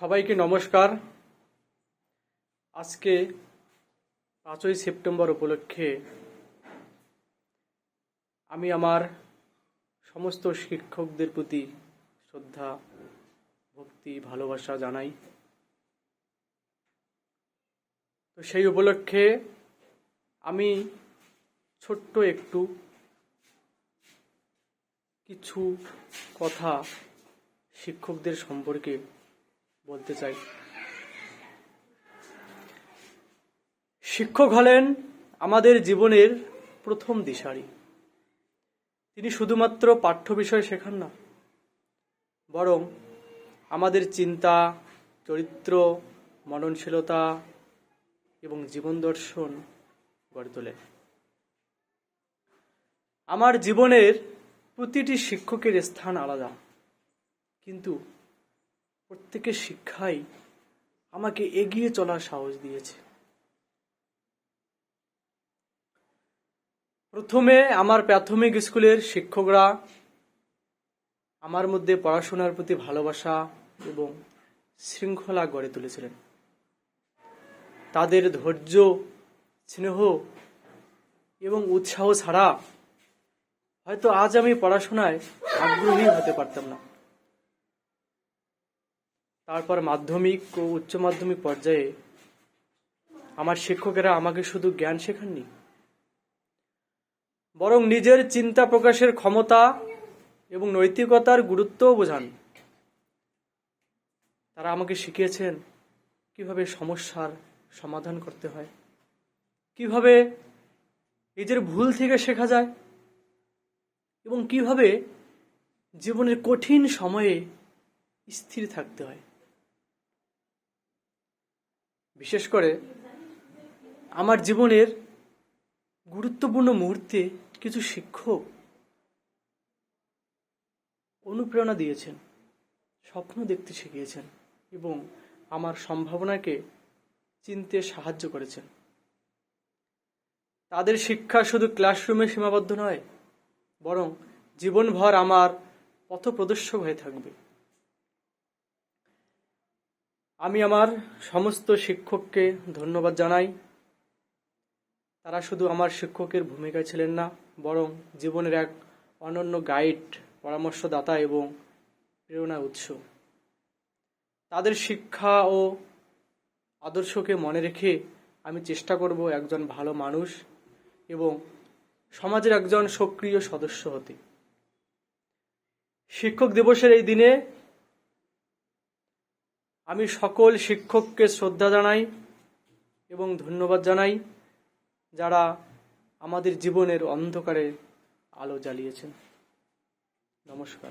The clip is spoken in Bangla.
সবাইকে নমস্কার। আজকে পাঁচই সেপ্টেম্বর উপলক্ষে আমি আমার সমস্ত শিক্ষকদের প্রতি শ্রদ্ধা, ভক্তি, ভালোবাসা জানাই। তো সেই উপলক্ষে আমি ছোট্ট একটু কিছু কথা শিক্ষকদের সম্পর্কে বলতে চাই। শিক্ষক হলেন আমাদের জীবনের প্রথম দিশারি। তিনি শুধুমাত্র পাঠ্য বিষয় শেখান না, বরং আমাদের চিন্তা, চরিত্র, মননশীলতা এবং জীবন দর্শন গড়ে তোলেন। আমার জীবনের প্রতিটি শিক্ষকের স্থান আলাদা, কিন্তু প্রত্যেকের শিক্ষাই আমাকে এগিয়ে চলার সাহস দিয়েছে। প্রথমে আমার প্রাথমিক স্কুলের শিক্ষকরা আমার মধ্যে পড়াশোনার প্রতি ভালোবাসা এবং শৃঙ্খলা গড়ে তুলেছিলেন। তাদের ধৈর্য, স্নেহ এবং উৎসাহ ছাড়া হয়তো আজ আমি পড়াশোনায় আগ্রহী হতে পারতাম না। তারপর মাধ্যমিক ও উচ্চ মাধ্যমিক পর্যায়ে আমার শিক্ষকেরা আমাকে শুধু জ্ঞান শেখাননি, বরং নিজের চিন্তা প্রকাশের ক্ষমতা এবং নৈতিকতার গুরুত্বও বোঝান। তারা আমাকে শিখিয়েছেন কীভাবে সমস্যার সমাধান করতে হয়, কীভাবে নিজের ভুল থেকে শেখা যায় এবং কীভাবে জীবনের কঠিন সময়ে স্থির থাকতে হয়। বিশেষ করে আমার জীবনের গুরুত্বপূর্ণ মুহূর্তে কিছু শিক্ষক অনুপ্রেরণা দিয়েছেন, স্বপ্ন দেখতে শিখিয়েছেন এবং আমার সম্ভাবনাকে চিনতে সাহায্য করেছেন। তাদের শিক্ষা শুধু ক্লাসরুমে সীমাবদ্ধ নয়, বরং জীবনভর আমার পথপ্রদর্শক হয়ে থাকবে। আমি আমার সমস্ত শিক্ষককে ধন্যবাদ জানাই। তারা শুধু আমার শিক্ষকের ভূমিকায় ছিলেন না, বরং জীবনের এক অনন্য গাইড, পরামর্শদাতা এবং প্রেরণা উৎস। তাদের শিক্ষা ও আদর্শকে মনে রেখে আমি চেষ্টা করব একজন ভালো মানুষ এবং সমাজের একজন সক্রিয় সদস্য হতে। শিক্ষক দিবসের এই দিনে আমি সকল শিক্ষককে শ্রদ্ধা জানাই এবং ধন্যবাদ জানাই যারা আমাদের জীবনের অন্ধকারে আলো জ্বালিয়েছেন। নমস্কার।